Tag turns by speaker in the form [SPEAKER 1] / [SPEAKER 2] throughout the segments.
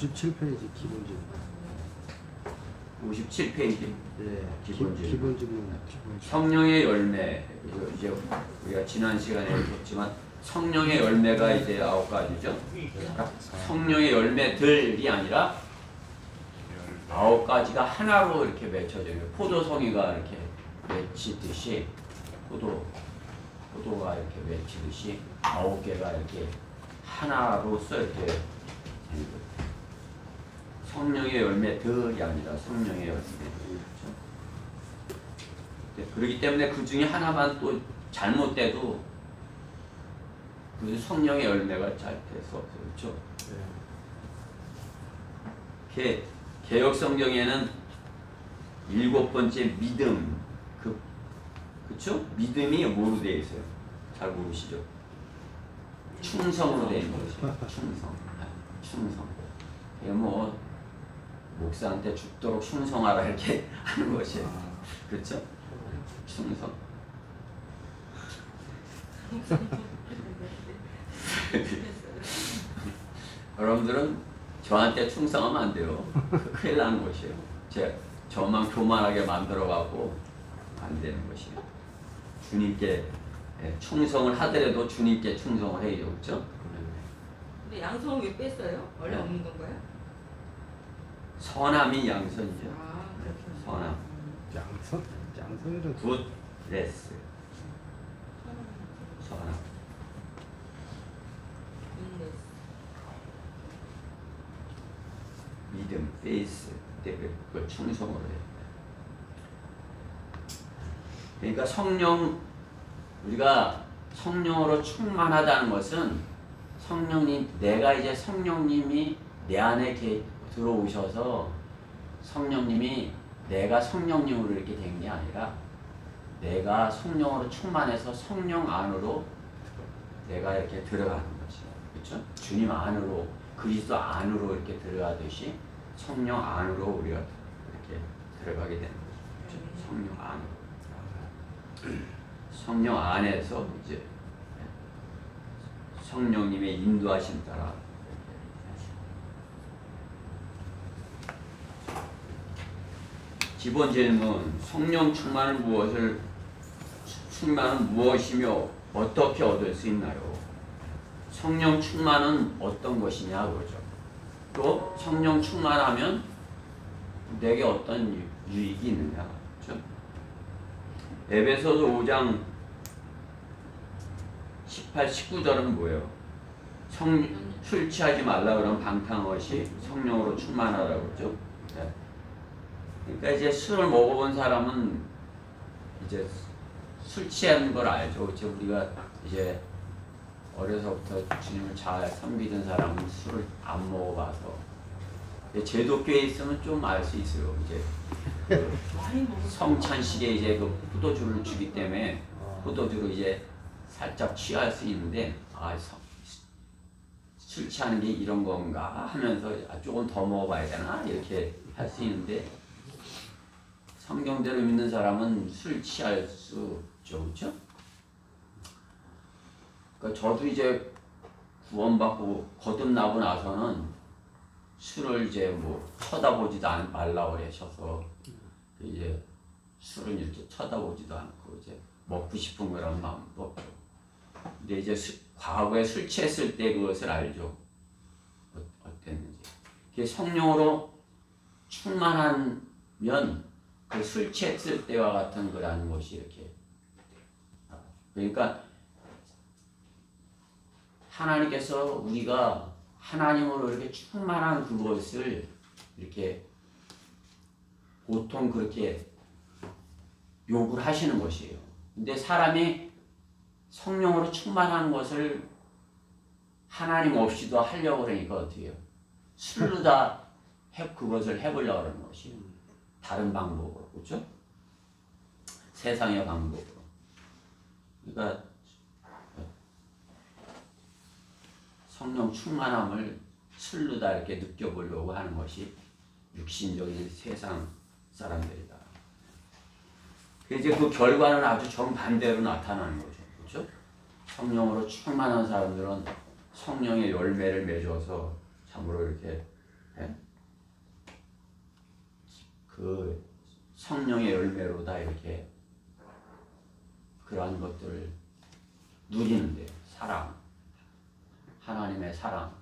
[SPEAKER 1] 57페이지 기본 질문.
[SPEAKER 2] 57페이지
[SPEAKER 1] 예,
[SPEAKER 2] 기본
[SPEAKER 1] 기,
[SPEAKER 2] 질문.
[SPEAKER 1] 기본 질문. 기본 질문.
[SPEAKER 2] 성령의 열매 이제 우리가 지난 시간에 했지만 성령의 열매가 이제 아홉 가지죠. 그러니까 성령의 열매들이 아니라 아홉 가지가 하나로 이렇게 맺혀져요. 포도송이가 이렇게 맺히듯이 포도 포도가 이렇게 맺히듯이 아홉 개가 이렇게 하나로서 이렇게 되는. 성령의 열매들이 아니라 성령의 열매. 그렇죠? 네, 그렇기 때문에 그 중에 하나만 또 잘못돼도 그 성령의 열매가 잘 돼서 없어요. 그렇죠?
[SPEAKER 1] 예.
[SPEAKER 2] 개, 개혁 성경에는 일곱 번째 믿음 그 그쵸? 믿음이 뭐로 되어 있어요? 잘 모르시죠? 충성으로 되어 있는 거죠. 충성. 네, 충성. 뭐 목사한테 죽도록 충성하라 이렇게 하는 것이에요. 그렇죠? 충성. 여러분들은 저한테 충성하면 안 돼요. 큰일 나는 것이에요. 제 저만 교만하게 만들어 갖고 안 되는 것이에요. 주님께 예, 충성을 하더라도 주님께 충성을 해야죠. 그렇죠?
[SPEAKER 3] 근데 양성을 왜 뺐어요? 원래
[SPEAKER 2] 네.
[SPEAKER 3] 없는 건가요?
[SPEAKER 2] 선함이 양선이죠.
[SPEAKER 3] 아.
[SPEAKER 2] 선함.
[SPEAKER 1] 양선? 양선이란
[SPEAKER 2] 굿 레스 선함. 믿음, 페이스, 그걸 충성으로 해요. 그러니까 성령 우리가 성령으로 충만하다는 것은 성령님 내가 이제 성령님이 내 안에 게, 들어오셔서 성령님이 내가 성령님으로 이렇게 된 게 아니라 내가 성령으로 충만해서 성령 안으로 내가 이렇게 들어가는 거죠. 그렇죠? 주님 안으로 그리스도 안으로 이렇게 들어가듯이 성령 안으로 우리가 이렇게 들어가게 되는 거죠. 그렇죠? 성령 안으로. 성령 안에서 이제 성령님의 인도하심 따라 기본 질문 성령 충만은 무엇을 충만은 무엇이며 어떻게 얻을 수 있나요? 성령 충만은 어떤 것이냐 그러죠. 또 성령 충만하면 내게 어떤 유- 유익이 있느냐 그렇죠? 에베소서 5장 18, 19절은 뭐예요? 성, 술 취하지 말라 그러면 방탕 것이 성령으로 충만하라고 그러죠. 네. 그러니까 이제 술을 먹어본 사람은 이제 술 취하는 걸 알죠. 그렇죠? 우리가 이제 어려서부터 주님을 잘 섬기던 사람은 술을 안 먹어봐서 제도교에 있으면 좀 알 수 있어요. 이제 그. 성찬식에 이제 그 포도주를 주기 때문에 포도주로 이제 살짝 취할 수 있는데 아, 성- 술 취하는 게 이런 건가 하면서 아, 조금 더 먹어봐야 되나 이렇게 할 수 있는데 성경대로 믿는 사람은 술 취할 수 없죠, 그렇죠? 그러니까 저도 이제 구원받고 거듭나고 나서는 술을 이제 뭐 쳐다보지도 않, 말라 그러셔서 이제 술은 이렇게 쳐다보지도 않고 이제 먹고 싶은 거라는 마음도 근데 이제 수, 과거에 술 취했을 때 그것을 알죠. 어, 어땠는지. 성령으로 충만하면 그 술 취했을 때와 같은 거라는 것이 이렇게 그러니까 하나님께서 우리가 하나님으로 이렇게 충만한 그것을 이렇게 보통 그렇게 요구를 하시는 것이에요. 근데 사람이 성령으로 충만한 것을 하나님 없이도 하려고 그러니까 어떻게 해요? 술로 다 해, 그것을 해보려고 하는 것이에요. 다른 방법으로. 그렇죠? 세상의 방법으로. 그러니까 성령 충만함을 술로 다 이렇게 느껴보려고 하는 것이 육신적인 세상 사람들이다. 이제 그 결과는 아주 정반대로 나타나는 거죠. 그렇죠? 성령으로 충만한 사람들은 성령의 열매를 맺어서 참으로 이렇게 예? 그 성령의 열매로 다 이렇게 그러한 것들을 누리는데 사랑, 하나님의 사랑,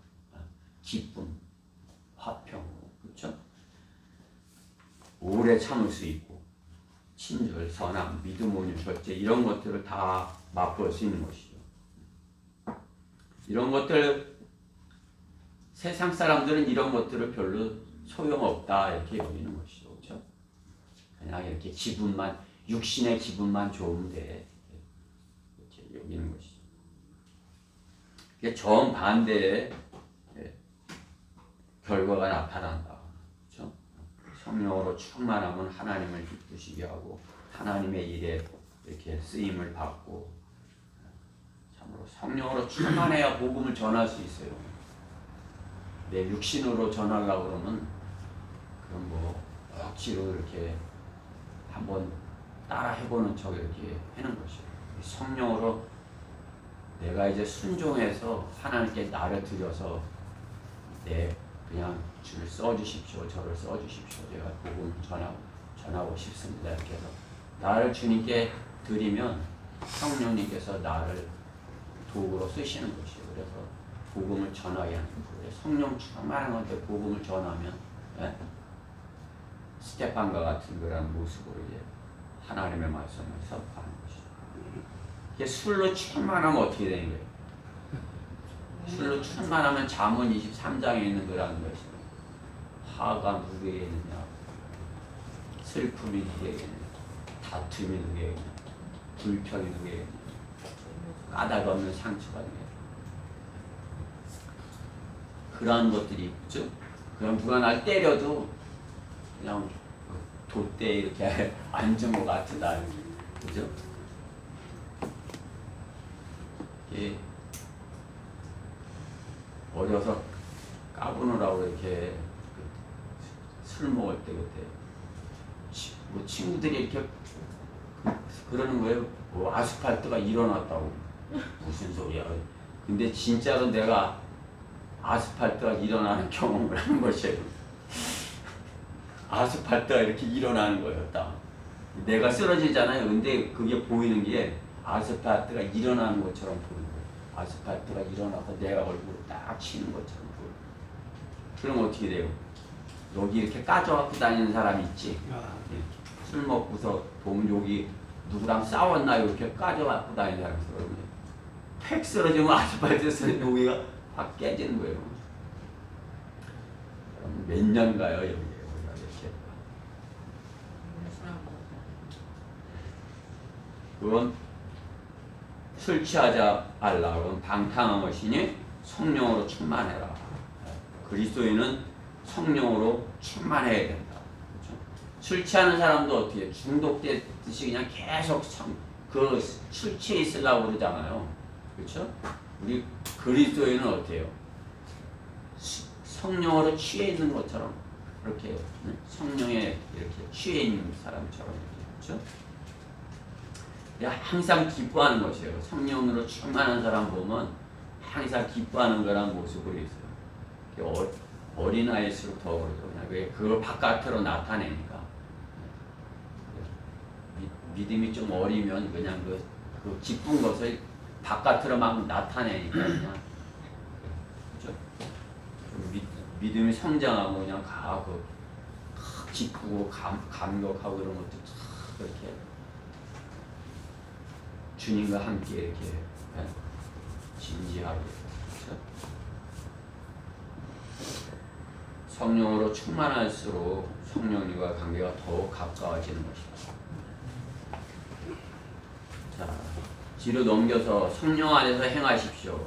[SPEAKER 2] 기쁨, 화평, 그렇죠? 오래 참을 수 있고 친절, 선함, 믿음, 온유, 절제 이런 것들을 다 맛볼 수 있는 것이죠. 이런 것들 세상 사람들은 이런 것들을 별로 소용없다 이렇게 여기는 것이죠. 그냥 이렇게 기분만 육신의 기분만 돼. 이렇게 여기는 것이죠. 이게 정 반대의 예, 결과가 나타난다. 그렇죠? 성령으로 충만하면 하나님을 기쁘시게 하고 하나님의 일에 이렇게 쓰임을 받고 참으로 성령으로 충만해야 복음을 전할 수 있어요. 내 육신으로 전하려고 그러면 그럼 뭐 억지로 이렇게 한번 따라 해보는 척 이렇게 하는 것이요. 성령으로 내가 이제 순종해서 하나님께 나를 드려서 내 그냥 주를 써주십시오, 저를 써주십시오. 제가 복음 전하고 전하고 싶습니다. 이렇게 해서 나를 주님께 드리면 성령님께서 나를 도구로 쓰시는 것이에요. 그래서 복음을 전하게 하는 거예요. 성령 충만한 건데 복음을 전하면 예? 스테판과 같은 그런 모습으로 이제 하나님의 말씀을 선포하는 것이죠. 술로 충만하면 어떻게 되는 거예요? 술로 충만하면 잠언 23장에 있는 거라는 것이죠. 화가 누구에게 있느냐? 슬픔이 누구에게 있느냐? 다툼이 누구에게 있느냐? 불평이 누구에게 있느냐? 까닭 없는 상처가 누구에게 있느냐? 그러한 것들이 있죠. 그럼 누가 날 때려도 그냥 돛대 이렇게 앉은 것 같다. 그죠? 예. 어려서 까부느라고 이렇게 그술 먹을 때 그때 치- 뭐 친구들이 이렇게 그- 그러는 거예요. 뭐 아스팔트가 일어났다고 무슨 소리야? 근데 진짜로 내가 아스팔트가 일어나는 경험을 하는 것이에요. 아스팔트가 이렇게 일어나는 거예요, 딱. 내가 쓰러지잖아요. 근데 그게 보이는 게 아스팔트가 일어나는 것처럼 보이는 거예요. 아스팔트가 일어나서 내가 얼굴을 딱 치는 것처럼 보여요. 그럼 어떻게 돼요? 여기 이렇게 까져갖고 다니는 사람이 있지.
[SPEAKER 1] 아,
[SPEAKER 2] 예. 술 먹고서 보면 여기 누구랑 싸웠나요? 이렇게 까져갖고 다니는 사람이 있어요. 팩 쓰러지면 아스팔트에서 여기가 확 깨지는 거예요. 몇 년 가요, 여기. 우리가 이렇게. 그건 술 취하자 말라. 그럼 방탕한 것이니 성령으로 충만해라. 그리스도인은 성령으로 충만해야 된다. 그렇죠? 술 취하는 사람도 어떻게 중독되듯이 그냥 계속 성, 그술 취해 있으려고 그러잖아요. 그렇죠? 우리 그리스도인은 어때요? 수- 성령으로 취해 있는 것처럼 그렇게 네? 성령에 이렇게 취해 있는 사람처럼 이렇게 그렇죠? 항상 기뻐하는 것이에요. 성령으로 충만한 사람 보면 항상 기뻐하는 거란 모습으로 있어요. 어, 어린아이일수록 더 그러죠. 왜 그걸 바깥으로 나타내니까. 미, 믿음이 좀 어리면 그냥 그, 그 기쁜 것을 바깥으로 막 나타내니까 그냥 믿, 믿음이 성장하고 그냥 가고 기쁘고 감, 감격하고 그런 것도 참 그렇게 주님과 함께 이렇게 예, 진지하게 그렇죠? 성령으로 충만할수록 성령님과 관계가 더욱 가까워지는 것이다. 자, 뒤로 넘겨서 성령 안에서 행하십시오.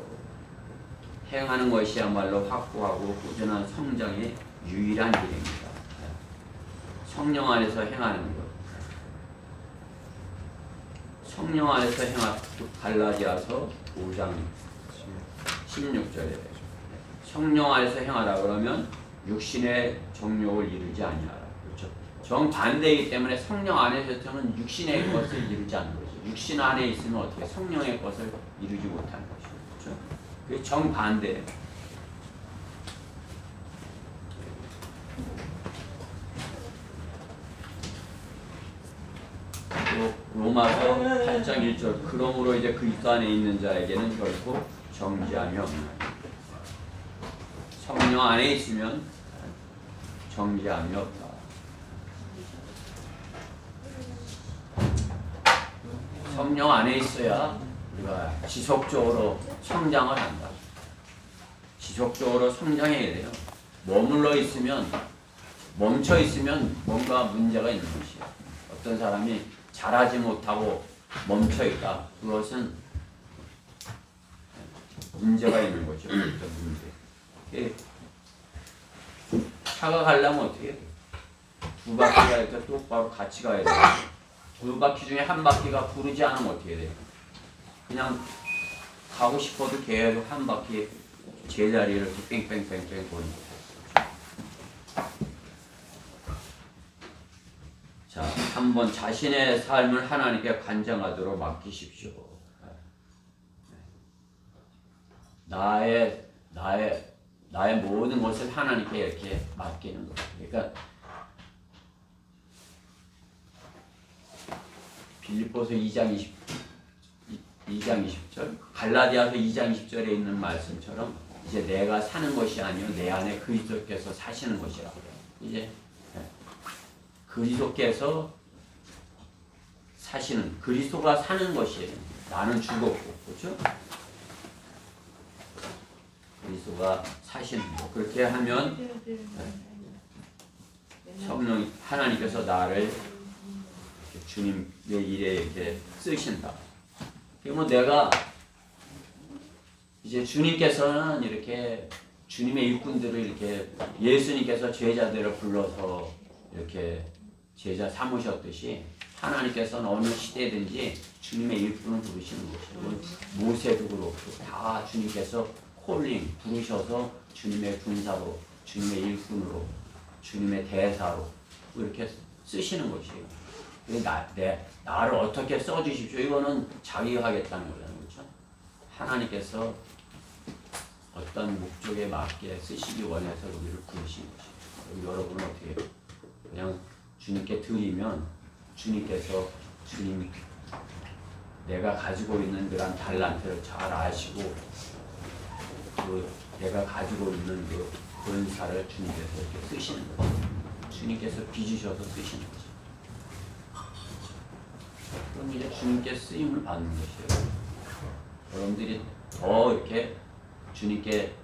[SPEAKER 2] 행하는 것이야말로 확고하고 꾸준한 성장의 유일한 길입니다. 성령 안에서 행하는 것. 성령 안에서 행하 갈라디아서 5장 16절에 성령 안에서 행하라 그러면 육신의 정욕을 이루지 아니하라. 그렇죠? 정반대이기 때문에 성령 안에서는 육신의 것을 이루지 않는 거죠. 육신 안에 있으면 어떻게 성령의 것을 이루지 못하는 것이죠. 그렇죠? 그게 정반대. 또 로마서 8장 1절 그러므로 이제 그리스도 안에 있는 자에게는 결코 정죄함이 없나니 성령 안에 있으면 정죄함이 없다. 성령 안에 있어야 우리가 지속적으로 성장을 한다. 지속적으로 성장해야 돼요. 머물러 있으면 멈춰 있으면 뭔가 문제가 있는 것이야. 어떤 사람이 잘하지 못하고 멈춰 있다. 그것은 문제가 있는 거죠. 어떤 문제. 차가 가려면 어떻게 해야 돼? 두 바퀴가 이렇게 똑바로 같이 가야 돼. 두 바퀴 중에 한 바퀴가 부르지 않으면 어떻게 돼요? 그냥 가고 싶어도 계속 한 바퀴 제자리를 이렇게 뺑뺑뺑뺑 도는 거죠. 자, 한번 자신의 삶을 하나님께 간장하도록 맡기십시오. 나의 나의 나의 모든 것을 하나님께 이렇게 맡기는 거. 그러니까 빌립보서 2장 20 2장 20절, 갈라디아서 2장 20절에 있는 말씀처럼 이제 내가 사는 것이 아니요 내 안에 그리스도께서 사시는 그래요. 이제 예. 그리스도께서 사시는 그리스도가 사는 것이에요. 나는 죽었고 그렇죠? 그리스도가 사시는 것 그렇게 하면 성령 하나님께서 나를 주님의 일에 이렇게 쓰신다. 그러면 내가 이제 주님께서는 이렇게 주님의 일꾼들을 이렇게 예수님께서 제자들을 불러서 이렇게 제자 삼으셨듯이 하나님께서는 어느 시대든지 주님의 일꾼을 부르시는 것이에요. 모세도 그렇고 다 주님께서 콜링 부르셔서 주님의 군사로 주님의 일꾼으로 주님의 대사로 이렇게 쓰시는 것이에요. 그래서 나, 내, 나를 어떻게 써주십시오. 이거는 자기가 하겠다는 거잖아요. 그렇죠? 하나님께서 어떤 목적에 맞게 쓰시기 원해서 우리를 부르신 것이에요. 여러분은 어떻게 해요? 그냥 주님께 드리면 주님께서 주님 내가 가지고 있는 그런 달란트를 잘 아시고 그 내가 가지고 있는 그 권사를 주님께서 이렇게 쓰시는 거죠. 주님께서 빚으셔서 쓰시는 거죠. 그럼 이제 주님께 쓰임을 받는 것이에요. 여러분들이 더 이렇게 주님께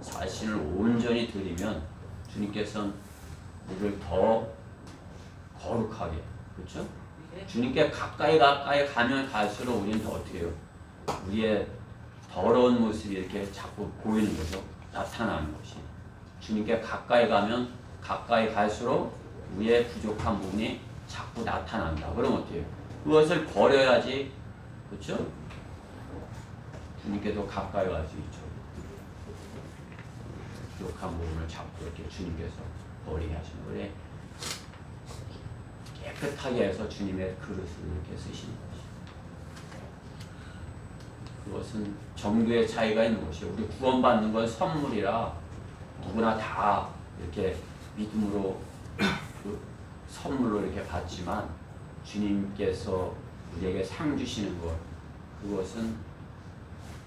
[SPEAKER 2] 자신을 온전히 드리면 주님께서는 우리를 더 거룩하게 그렇죠? 주님께 가까이 가까이 가면 갈수록 우리는 더 어떻게 해요? 우리의 더러운 모습이 이렇게 자꾸 보이는 거죠. 나타나는 것이. 주님께 가까이 가면 가까이 갈수록 우리의 부족한 부분이 자꾸 나타난다. 그럼 어때요? 그것을 버려야지. 그렇죠? 주님께도 가까이 갈 수 있죠. 부족한 부분을 자꾸 이렇게 주님께서 버리게 하시는 거예요. 깨끗하게 해서 주님의 그릇을 이렇게 쓰시는 것이. 그것은 정도의 차이가 있는 것이에요. 우리 구원받는 건 선물이라 누구나 다 이렇게 믿음으로 그 선물로 이렇게 받지만 주님께서 우리에게 상 주시는 것 그것은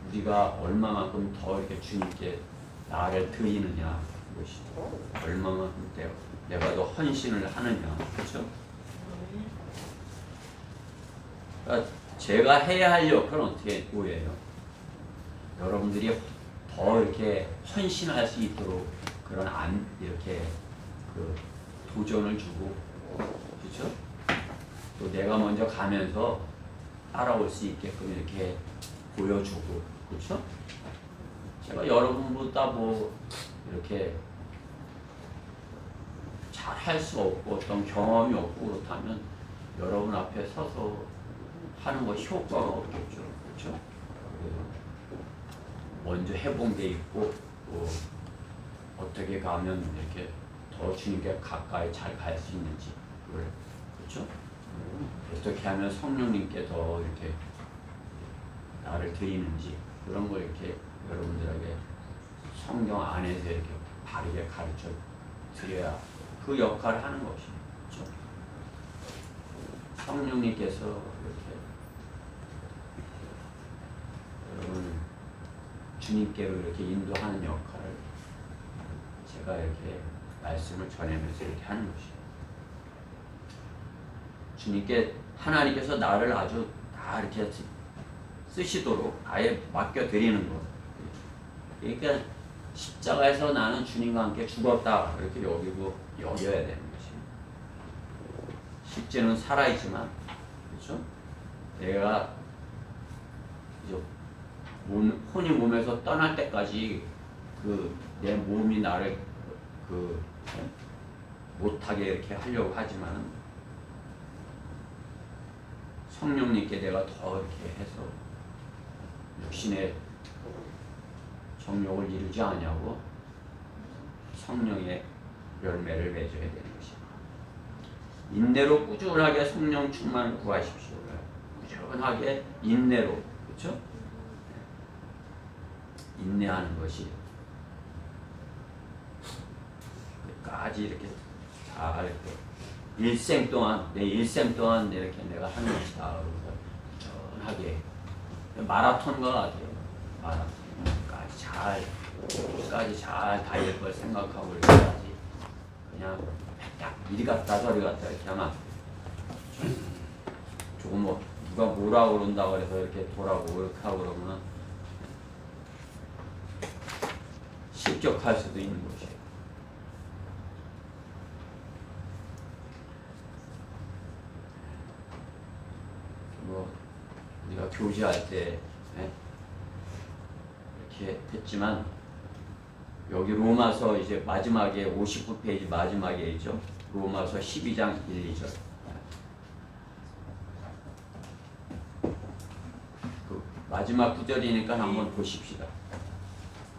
[SPEAKER 2] 우리가 얼마만큼 더 이렇게 주님께 나를 드리느냐 그것이 얼마만큼 내가 더 헌신을 하느냐 그렇죠? 그러니까 제가 해야 할 역할은 어떻게 보여요? 여러분들이 더 이렇게 헌신할 수 있도록 그런 안 이렇게 그 도전을 주고 그렇죠? 또 내가 먼저 가면서 따라올 수 있게끔 이렇게 보여주고 그렇죠? 제가 여러분보다 뭐 이렇게 잘 할 수 없고 어떤 경험이 없고 그렇다면 여러분 앞에 서서 하는 것이 효과가 없겠죠. 그렇죠? 먼저 해본 게 있고 또 어떻게 가면 이렇게 더 주님께 가까이 잘 갈 수 있는지 그렇죠? 어떻게 하면 성령님께 더 이렇게 나를 드리는지 그런 걸 이렇게 여러분들에게 성경 안에서 이렇게 바르게 가르쳐 드려야 그 역할을 하는 것이죠. 그렇죠? 성령님께서 이렇게 여러분 주님께로 이렇게 인도하는 역할을 제가 이렇게 말씀을 전하면서 이렇게 하는 것이에요. 주님께 하나님께서 나를 아주 다 이렇게 쓰- 쓰시도록 아예 맡겨 드리는 것. 그러니까 십자가에서 나는 주님과 함께 죽었다 이렇게 여기고 여겨야 되는 것이. 실제는 살아있지만 그렇죠? 내가 이제 몸, 혼이 몸에서 떠날 때까지 그 내 몸이 나를 그 못하게 이렇게 하려고 하지만 성령님께 내가 더 이렇게 해서 육신의 정욕을 이루지 않냐고 성령의 열매를 맺어야 되는 것이야. 인내로 꾸준하게 성령 충만을 구하십시오. 꾸준하게 인내로 그렇죠? 인내하는 것이 까지 이렇게 잘 이렇게 일생 동안 내 일생 동안 이렇게 내가 하는 것이다. 꾸준하게 마라톤과 같아요. 마라톤까지 잘 끝까지 잘 달릴 걸 생각하고 이렇게 해야지. 그냥 딱 이리 갔다 저리 갔다 이렇게 하면 조금 뭐 누가 뭐라 그런다 그래서 이렇게 돌아오고 이렇게 하고 그러면 실격할 수도 있는 것이에요. 뭐 우리가 교제할 때 예? 이렇게 했지만 여기 로마서 이제 마지막에 59페이지 마지막에 있죠. 로마서 12장 1, 2절. 그 마지막 구절이니까 한번 보십시다.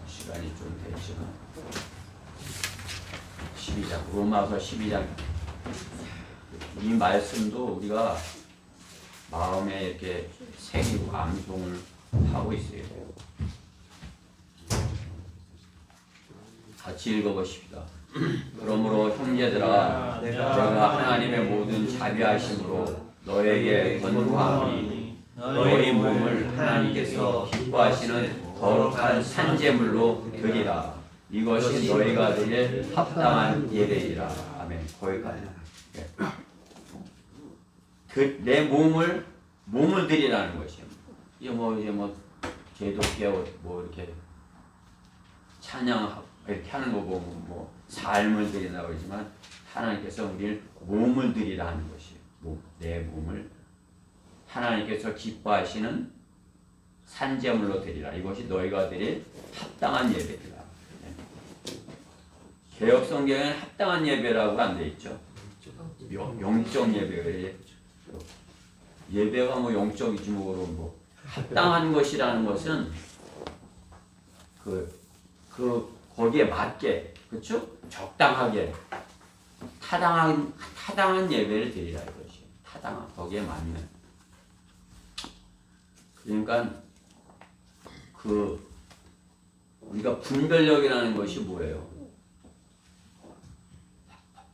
[SPEAKER 2] 시간이 좀 되지만 12장 로마서 12장 이 말씀도 우리가 마음에 이렇게 새기고 암송을 하고 있어야 돼요. 같이 읽어보십시다. 그러므로 형제들아 내가 하나님의 모든 자비하심으로 너에게 권고하오니 너희 몸을 하나님께서 기뻐하시는 거룩한 산재물로 드리라. 이것이 너희가 드릴 합당한 예배이라. 아멘. 거기까지. 네. 그, 내 몸을 몸을 드리라는 것이에요. 이게 뭐 이제 뭐 제독교 뭐 이렇게 찬양 이렇게 하는 거 보면 뭐 삶을 드리나 그러지만 하나님께서 우리를 몸을 드리라는 것이에요. 몸, 내 몸을 하나님께서 기뻐하시는 산재물로 드리라. 이것이 너희가 드릴 합당한 예배이라. 네. 개혁 성경에는 합당한 예배라고 안 돼 있죠. 영- 영적 예배 예배가 뭐 영적이지 뭐 그런 뭐 합당한 것이라는 것은 그, 그 거기에 맞게 그렇죠? 적당하게 타당한 타당한 예배를 드리라 이것이 타당한 거기에 맞는 그러니까 그 우리가 분별력이라는 것이 뭐예요?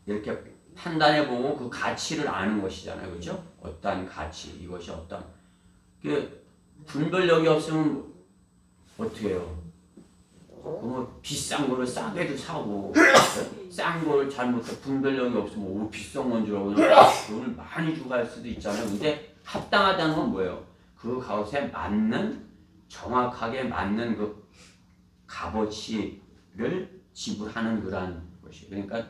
[SPEAKER 2] 이렇게 판단해 보고 그 가치를 아는 것이잖아요. 그죠? 어떠한 가치, 이것이 어떤. 그 분별력이 없으면 어떻게 해요? 뭐 비싼 거를 싸게도 사고, 싼 거를 잘못해 분별력이 없으면 오, 비싼 건 줄 알고 돈을 많이 주고 할 수도 있잖아요. 근데 합당하다는 건 뭐예요? 그 값에 맞는, 정확하게 맞는 그 값어치를 지불하는 그러한 것이. 그러니까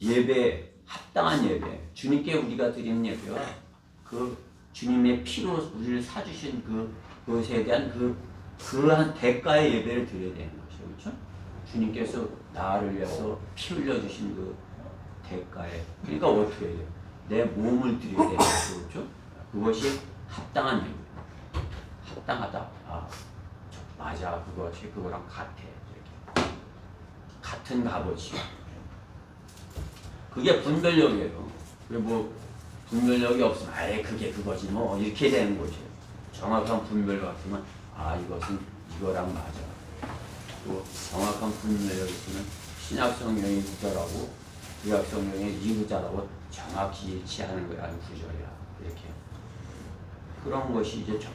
[SPEAKER 2] 예배 합당한 예배 주님께 우리가 드리는 예배와 그 주님의 피로 우리를 사주신 그 그것에 대한 그 그한 대가의 예배를 드려야 되는 것이죠 그렇죠? 주님께서 나를 위해서 피 흘려 주신 그 대가에. 그러니까 어떻게 해야 돼요? 내 몸을 드려야 되는 거죠 그렇죠. 그것이 합당한 예배 합당하다. 아 저, 맞아. 그것이 그거랑 같아. 이렇게. 같은 값어치. 그게 분별력이에요. 그리고 뭐 분별력이 없으면 아예 그게 그거지 뭐. 이렇게 되는 거죠. 정확한 분별 같으면 아 이것은 이거랑 맞아. 또 정확한 분별력이 있으면 신약 성경이 구절하고 구약 성경의 이후자라고 정확히 일치하는 거야. 구절이야. 이렇게. 그런 것이 이제 저-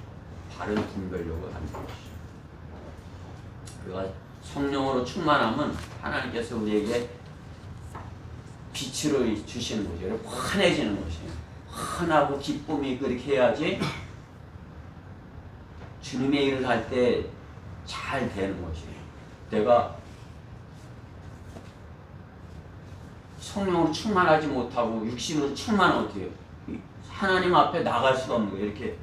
[SPEAKER 2] 바른 분별력을 하는 것이죠. 우리가 성령으로 충만하면 하나님께서 우리에게 빛으로 주시는 거죠. 환해지는 것이에요. 환하고 기쁨이 그렇게 해야지 주님의 일을 할 때 잘 되는 것이에요. 내가 성령으로 충만하지 못하고 육신으로 충만하면 어떻게 해요? 이 하나님 앞에 나갈 수가 없는 거예요. 이렇게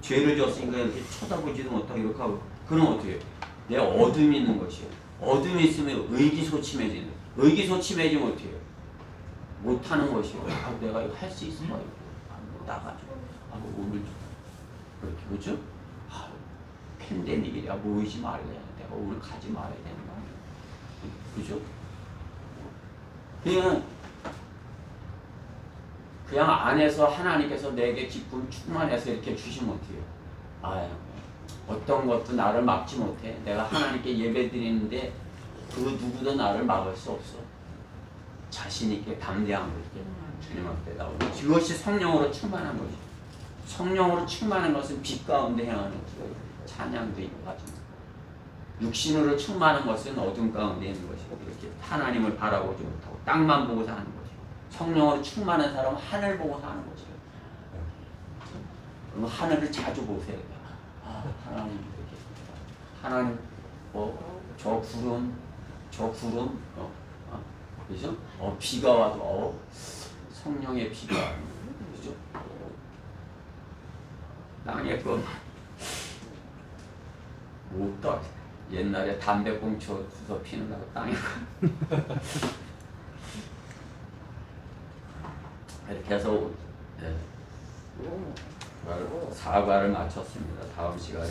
[SPEAKER 2] 죄를 졌으니까 이렇게 쳐다보지도 못하고 이렇게 하고 그럼 어떻게 해요? 내 어둠이 있는 것이에요. 어둠이 있으면 의기소침해지는. 의기소침해지면 어떻게? 못하는 것이에요. 아, 내가 이거 할 수 있어? 아, 뭐 나가죠. 아, 뭐 오늘 좀 그렇게 그죠? 아, 팬데믹이라 모이지 말래. 내가 오늘 가지 말아야 되는 거 아니야? 그죠? 그냥 그냥 안에서 하나님께서 내게 기쁨 충만해서 이렇게 주시면 어때요? 아, 어떤 것도 나를 막지 못해. 내가 하나님께 예배 드리는데 그 누구도 나를 막을 수 없어. 자신 있게 담대함으로 이렇게 주님 앞에 나오고 그것이 성령으로 충만한 것이. 성령으로 충만한 것은 빛 가운데 행하는 그 찬양도 있고 하지만 육신으로 충만한 것은 어둠 가운데 있는 것이고 이렇게 하나님을 바라보지 못하고 땅만 보고 사는 것이고 성령으로 충만한 사람은 하늘 보고 사는 것이에요. 그럼 하늘을 자주 보세요. 아, 하나님 이렇게 하나님 뭐저 구름 저 구름 어, 어, 그죠? 어 비가 와도 어 성령의 비가 그죠? 땅에 그 못떠 옛날에 담배꽁초 주워 피는다고 땅에 이렇게 해서 예, 사과를- 사과를 마쳤습니다. 다음 시간에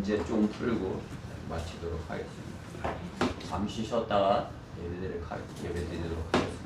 [SPEAKER 2] 이제 좀 풀고 마치도록 하겠습니다. 잠시 쉬었다가 예배드리도록 하겠습니다.